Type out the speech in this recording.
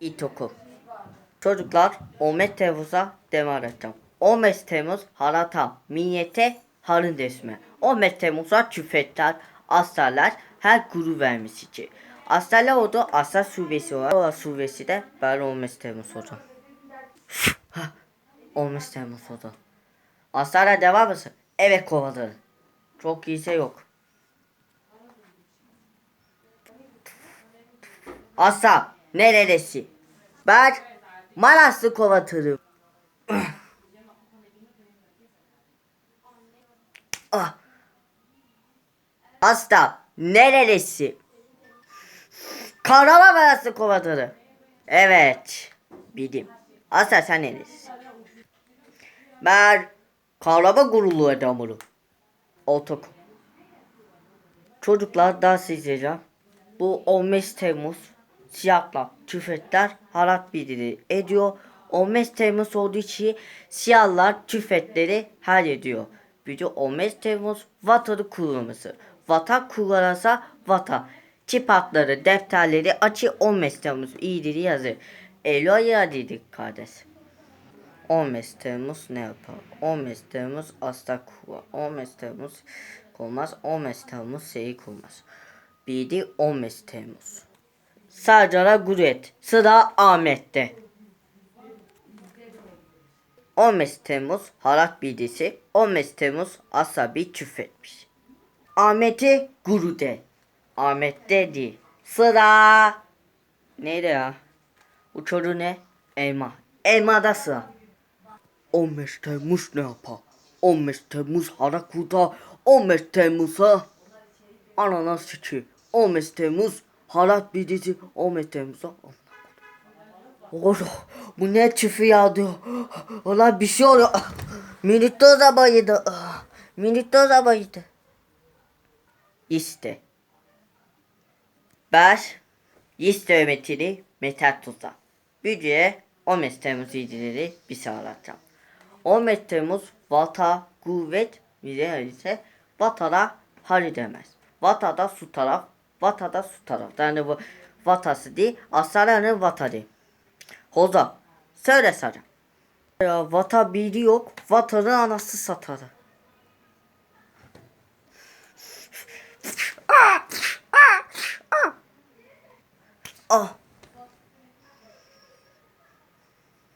İlkokul. Çocuklar 15 Temmuz'a devam edeceğim. 15 Temmuz harata, millete harın resmi. 15 Temmuz'a küfetler, askerler her guru vermiş için. Askerler oldu, asker şubesi var. O şubesi de ben 15 Temmuz. Hah, 15 Temmuz oldu. Askerler devam mısın? Evet kovaladı. Çok iyiyse yok. Asla neresi? Ben Malaslı kovatırım. ah. Asla neresi? Karama Malaslı kovatırı. Evet. Bildim. Asla sen neresin? Ben Karama gururlu adamım. Otok. Çocuklar ders izleyeceğim. Bu 15 Temmuz siyahlar, tüfekler harat bildiri ediyor. 15 Temmuz olduğu için siyahlar tüfekleri her ediyor. Bir de 15 Temmuz vatanı kurulması. Vatan kullanırsa vatan. Çip hatları, defterleri açı 15 Temmuz iyidir yazı. Ayı dedik kardeş. 15 Temmuz ne yapar? 15 Temmuz asla kuva. 15 Temmuz olmaz. 15 Temmuz şeyi kurmaz. Bir de 15 Temmuz. Sarcara Guret. Sıra Ahmet'te. 15 Temmuz Harat Bilgisi. 15 Temmuz Asabi küfretmiş. Ahmet'i Guru'de. Ahmet'te değil. Sıra. Neydi ya? Bu çocuğu ne? Elma. Elmada sıra. 15 Temmuz ne yapar? 15 Temmuz Harakuta. 15 Temmuz'a ananas çiçeği. 15 Temmuz Harat Bilgisi. 15 Temmuz'a Oh, bu ne çifi yağdı. Ulan bir şey oluyor. Minitoza bayıldı. Minitoza bayıldı. İşte. Baş. İşte ümitini metal tuza. Bücüye 15 Temmuz idileri bir sağlatacağım. 15 Temmuz vata, kuvvet, bize ise vatara hari demez. Vatada su taraf, vatada su taraf. Yani bu vatası değil, aslanın vata değil. Hoza, söyle sana. Ya vata biri yok, vatanın anası satarı. Ah!